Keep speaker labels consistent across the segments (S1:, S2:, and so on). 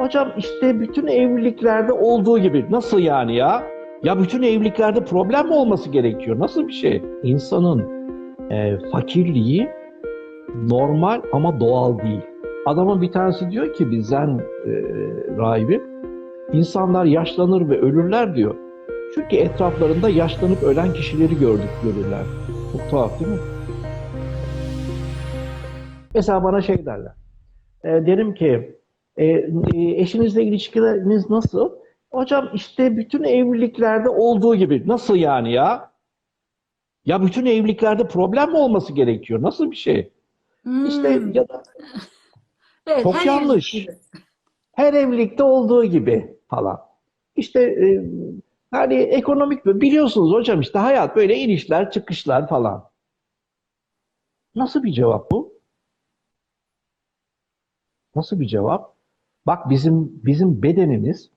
S1: Hocam işte bütün evliliklerde olduğu gibi. Nasıl yani ya? Ya bütün evliliklerde problem mi olması gerekiyor? Nasıl bir şey? İnsanın e, fakirliği normal ama doğal değil. Adamın bir tanesi diyor ki bir zen e, rahibi, insanlar yaşlanır ve ölürler diyor. Çünkü etraflarında yaşlanıp ölen kişileri gördük görürler. Çok tuhaf değil mi? Mesela bana şey derler. E, derim ki e, e, eşinizle ilişkileriniz nasıl? Hocam işte bütün evliliklerde olduğu gibi. Nasıl yani ya? Ya bütün evliliklerde problem mi olması gerekiyor? Nasıl bir şey? İşte
S2: Hmm.
S1: ya da
S2: Evet,
S1: çok
S2: her
S1: yanlış.
S2: evlilik gibi.
S1: her evlilikte olduğu gibi falan. İşte e, hani ekonomik biliyorsunuz hocam işte hayat böyle inişler çıkışlar falan. Nasıl bir cevap bu? Nasıl bir cevap? Bak bizim bizim bedenimiz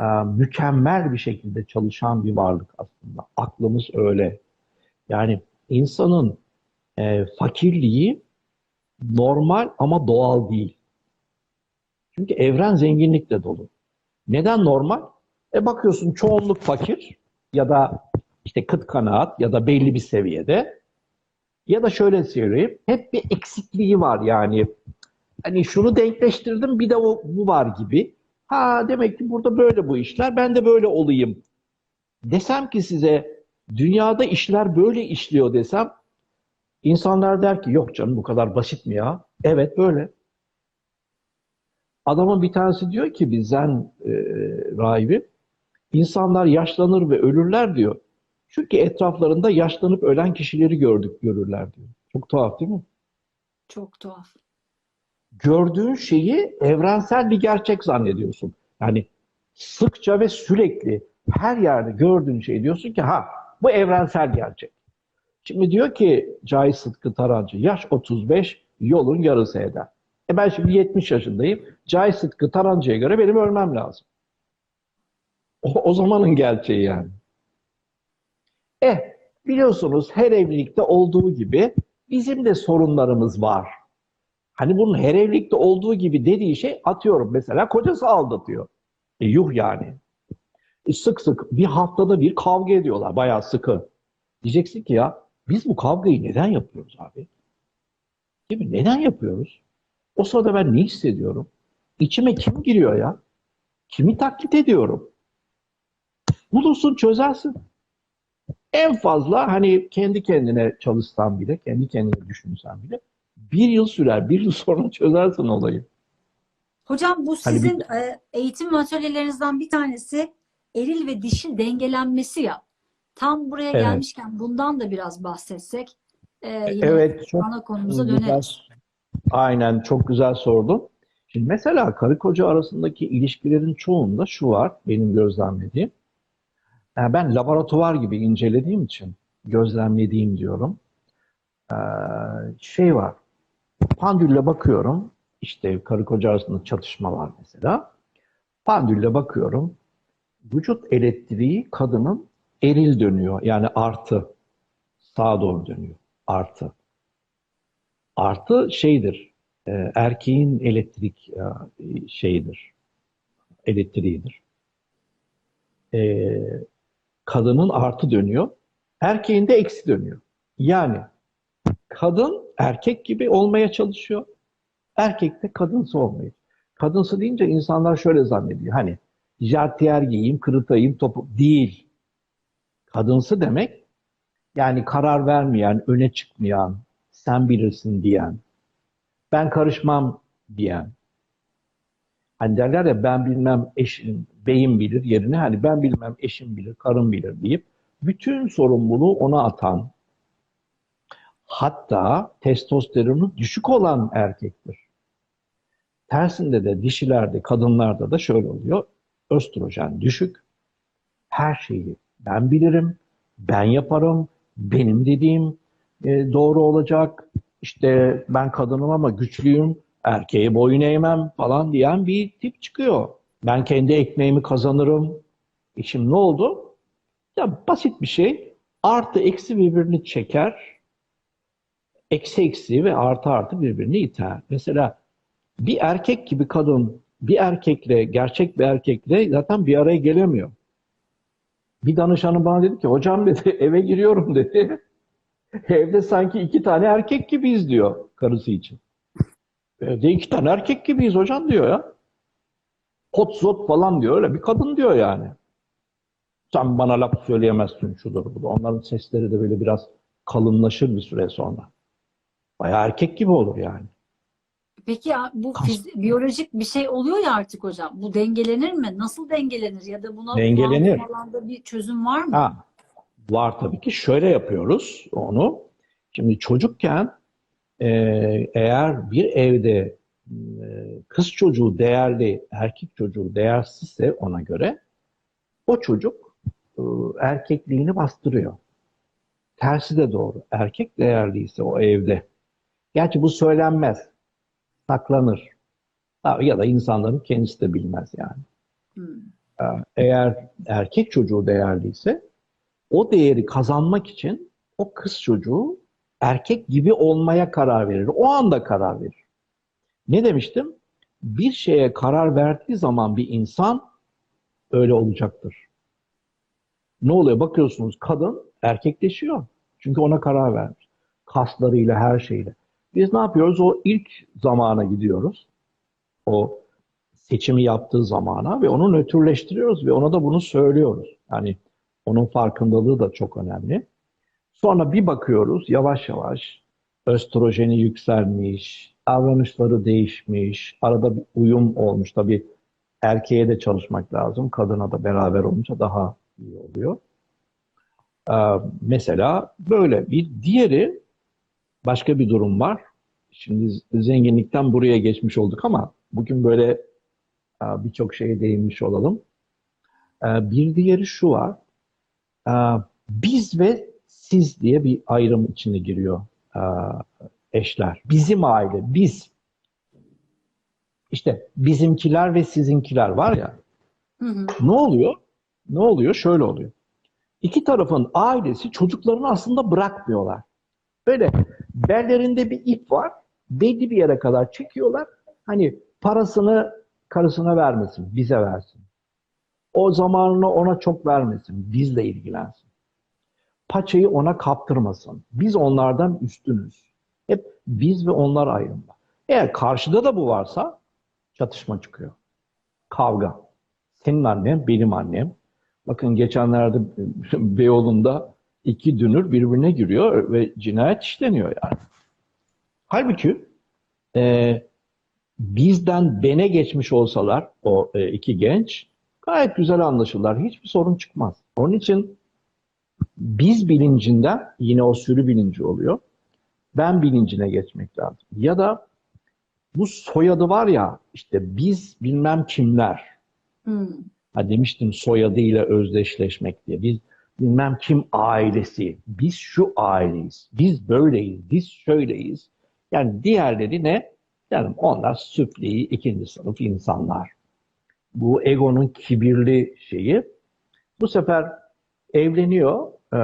S1: e, mükemmel bir şekilde çalışan bir varlık aslında. Aklımız öyle. Yani insanın e, fakirliği normal ama doğal değil. Çünkü evren zenginlikle dolu. Neden normal? E bakıyorsun çoğunluk fakir ya da işte kıt kanaat ya da belli bir seviyede ya da şöyle söyleyeyim hep bir eksikliği var yani. Hani şunu denkleştirdim bir de o bu var gibi. Ha demek ki burada böyle bu işler ben de böyle olayım. Desem ki size dünyada işler böyle işliyor desem insanlar der ki yok canım bu kadar basit mi ya? Evet böyle. Adamın bir tanesi diyor ki bir zen e, rahibi, insanlar yaşlanır ve ölürler diyor. Çünkü etraflarında yaşlanıp ölen kişileri gördük görürler diyor. Çok tuhaf değil mi?
S2: Çok tuhaf.
S1: Gördüğün şeyi evrensel bir gerçek zannediyorsun. Yani sıkça ve sürekli her yerde gördüğün şey diyorsun ki ha bu evrensel gerçek. Şimdi diyor ki Cahit Sıtkı Tarancı, yaş 35, yolun yarısı eder. E ben şimdi 70 yaşındayım. Cahit Sıtkı Tarancı'ya göre benim ölmem lazım. O, o zamanın gerçeği yani. Eh, biliyorsunuz her evlilikte olduğu gibi bizim de sorunlarımız var. Hani bunun her evlilikte olduğu gibi dediği şey atıyorum mesela kocası aldatıyor. E yuh yani. E sık sık bir haftada bir kavga ediyorlar bayağı sıkı. Diyeceksin ki ya biz bu kavgayı neden yapıyoruz abi? Değil mi? Neden yapıyoruz? O sırada ben ne hissediyorum? İçime kim giriyor ya? Kimi taklit ediyorum? Bulursun çözersin. En fazla hani kendi kendine çalışsan bile, kendi kendine düşünsen bile bir yıl sürer. Bir yıl sonra çözersin olayı.
S2: Hocam bu
S1: Hani
S2: sizin e, eğitim atölyelerinizden bir tanesi eril ve dişil dengelenmesi ya. Tam buraya
S1: Evet.
S2: gelmişken bundan da biraz bahsetsek e, yine
S1: Evet, çok
S2: ana konumuza
S1: güzel.
S2: döneriz.
S1: Aynen çok güzel sordun. Şimdi mesela karı koca arasındaki ilişkilerin çoğunda şu var benim gözlemlediğim. Yani ben laboratuvar gibi incelediğim için gözlemlediğim diyorum. Ee, şey var. Pandülle bakıyorum. İşte karı koca arasında çatışma var mesela. Pandülle bakıyorum. Vücut elektriği kadının eril dönüyor. Yani artı. Sağa doğru dönüyor. Artı. Artı şeydir. e, erkeğin elektrik e, şeyidir. Elektriğidir. E, kadının artı dönüyor. Erkeğin de eksi dönüyor. Yani kadın erkek gibi olmaya çalışıyor. Erkek de kadınsı olmayı. Kadınsı deyince insanlar şöyle zannediyor. Hani jartiyer giyeyim, kırıtayım, topu değil. Kadınsı demek yani karar vermeyen, öne çıkmayan, sen bilirsin diyen, ben karışmam diyen. Hani derler ya ben bilmem eşim, beyim bilir yerine hani ben bilmem eşim bilir, karım bilir deyip bütün sorumluluğu ona atan, hatta testosteronu düşük olan erkektir. Tersinde de dişilerde, kadınlarda da şöyle oluyor. Östrojen düşük. Her şeyi ben bilirim, ben yaparım, benim dediğim e, doğru olacak. İşte ben kadınım ama güçlüyüm, erkeğe boyun eğmem falan diyen bir tip çıkıyor. Ben kendi ekmeğimi kazanırım. E şimdi ne oldu? Ya basit bir şey. Artı eksi birbirini çeker. Eksi eksi ve artı artı birbirini iter. Mesela bir erkek gibi kadın bir erkekle, gerçek bir erkekle zaten bir araya gelemiyor. Bir danışanım bana dedi ki, hocam dedi eve giriyorum dedi. Evde sanki iki tane erkek gibiyiz diyor karısı için. Evde iki tane erkek gibiyiz hocam diyor ya. Hot zot falan diyor öyle bir kadın diyor yani. Sen bana laf söyleyemezsin şudur bu da. Onların sesleri de böyle biraz kalınlaşır bir süre sonra. Bayağı erkek gibi olur yani.
S2: Peki ya bu fiz- biyolojik bir şey oluyor ya artık hocam. Bu dengelenir mi? Nasıl dengelenir? Ya da buna
S1: Dengelenir.
S2: bu alanda bir çözüm var mı?
S1: Ha, var tabii ki. Şöyle yapıyoruz onu. Şimdi çocukken e, eğer bir evde e, kız çocuğu değerli, erkek çocuğu değersizse ona göre o çocuk e, erkekliğini bastırıyor. Tersi de doğru. Erkek değerliyse o evde. Gerçi bu söylenmez. Saklanır. Ya da insanların kendisi de bilmez yani.
S2: Hmm.
S1: Eğer erkek çocuğu değerliyse o değeri kazanmak için o kız çocuğu erkek gibi olmaya karar verir. O anda karar verir. Ne demiştim? Bir şeye karar verdiği zaman bir insan öyle olacaktır. Ne oluyor? Bakıyorsunuz kadın erkekleşiyor. Çünkü ona karar vermiş. Kaslarıyla, her şeyle. Biz ne yapıyoruz? O ilk zamana gidiyoruz. O seçimi yaptığı zamana ve onu nötrleştiriyoruz ve ona da bunu söylüyoruz. Yani onun farkındalığı da çok önemli. Sonra bir bakıyoruz yavaş yavaş östrojeni yükselmiş, davranışları değişmiş, arada bir uyum olmuş. Tabii erkeğe de çalışmak lazım, kadına da beraber olunca daha iyi oluyor. Ee, mesela böyle bir diğeri başka bir durum var. Şimdi zenginlikten buraya geçmiş olduk ama bugün böyle e, birçok şeye değinmiş olalım. E, Bir diğeri şu var. E, Biz ve siz diye bir ayrım içine giriyor eşler. Bizim aile, biz. İşte bizimkiler ve sizinkiler var ya.
S2: Hı hı.
S1: Ne oluyor? Ne oluyor? Şöyle oluyor. İki tarafın ailesi çocuklarını aslında bırakmıyorlar. Böyle bellerinde bir ip var. Belli bir yere kadar çekiyorlar. Hani parasını karısına vermesin, bize versin. O zamanını ona çok vermesin, bizle ilgilensin. Paçayı ona kaptırmasın. Biz onlardan üstünüz. Hep biz ve onlar ayrımda. Eğer karşıda da bu varsa çatışma çıkıyor. Kavga. Senin annen, benim annem. Bakın geçenlerde Beyoğlu'nda iki dünür birbirine giriyor ve cinayet işleniyor yani. Halbuki e, bizden bene geçmiş olsalar o e, iki genç gayet güzel anlaşırlar. Hiçbir sorun çıkmaz. Onun için biz bilincinden yine o sürü bilinci oluyor. Ben bilincine geçmek lazım. Ya da bu soyadı var ya işte biz bilmem kimler.
S2: Hmm.
S1: Ha demiştim soyadıyla özdeşleşmek diye. Biz bilmem kim ailesi. Biz şu aileyiz. Biz böyleyiz. Biz şöyleyiz. Yani diğerleri ne? Yani onlar süfli, ikinci sınıf insanlar. Bu egonun kibirli şeyi. Bu sefer evleniyor e,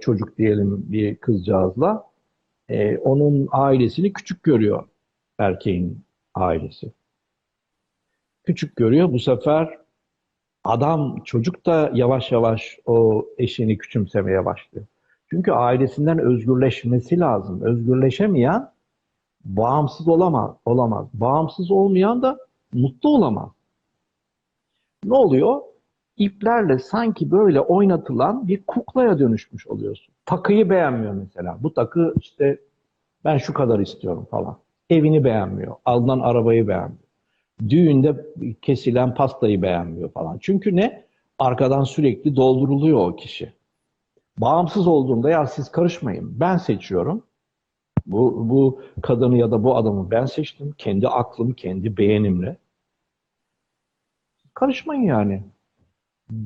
S1: çocuk diyelim bir kızcağızla. E, onun ailesini küçük görüyor erkeğin ailesi. Küçük görüyor. Bu sefer adam çocuk da yavaş yavaş o eşini küçümsemeye başlıyor. Çünkü ailesinden özgürleşmesi lazım. Özgürleşemeyen bağımsız olamaz, olamaz. Bağımsız olmayan da mutlu olamaz. Ne oluyor? İplerle sanki böyle oynatılan bir kuklaya dönüşmüş oluyorsun. Takıyı beğenmiyor mesela. Bu takı işte ben şu kadar istiyorum falan. Evini beğenmiyor. Alınan arabayı beğenmiyor. Düğünde kesilen pastayı beğenmiyor falan. Çünkü ne? Arkadan sürekli dolduruluyor o kişi. Bağımsız olduğunda ya siz karışmayın. Ben seçiyorum. Bu, bu kadını ya da bu adamı ben seçtim. Kendi aklım, kendi beğenimle. Karışmayın yani.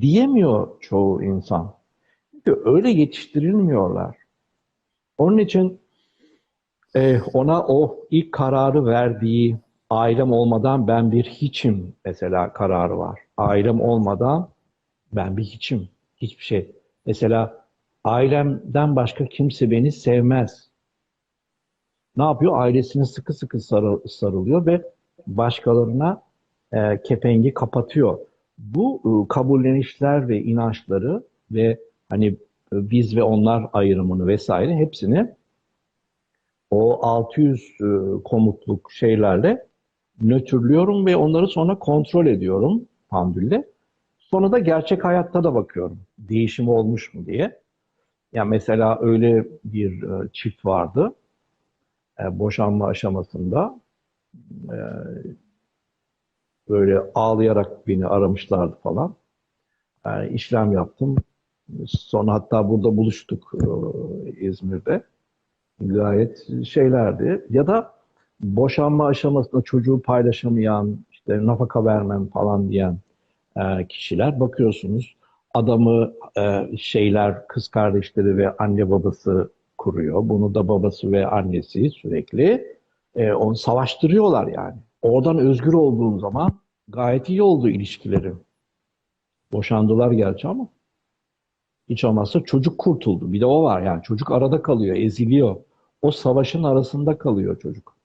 S1: Diyemiyor çoğu insan. Çünkü öyle yetiştirilmiyorlar. Onun için e, ona o ilk kararı verdiği ailem olmadan ben bir hiçim mesela kararı var. Ailem olmadan ben bir hiçim. Hiçbir şey. Mesela ailemden başka kimse beni sevmez. Ne yapıyor? Ailesine sıkı sıkı sarı- sarılıyor ve başkalarına e, kepengi kapatıyor. Bu e, kabullenişler ve inançları ve hani e, biz ve onlar ayrımını vesaire hepsini o 600 e, komutluk şeylerle nötrlüyorum ve onları sonra kontrol ediyorum pandülle. Sonra da gerçek hayatta da bakıyorum. Değişim olmuş mu diye. Ya mesela öyle bir e, çift vardı. E, boşanma aşamasında e, böyle ağlayarak beni aramışlardı falan. Yani işlem yaptım. Sonra hatta burada buluştuk İzmir'de. Gayet şeylerdi. Ya da boşanma aşamasında çocuğu paylaşamayan, işte nafaka vermem falan diyen e, kişiler bakıyorsunuz adamı e, şeyler kız kardeşleri ve anne babası kuruyor. Bunu da babası ve annesi sürekli e, onu savaştırıyorlar yani. Oradan özgür olduğum zaman gayet iyi oldu ilişkileri. Boşandılar gerçi ama hiç olmazsa çocuk kurtuldu. Bir de o var yani çocuk arada kalıyor, eziliyor. O savaşın arasında kalıyor çocuk.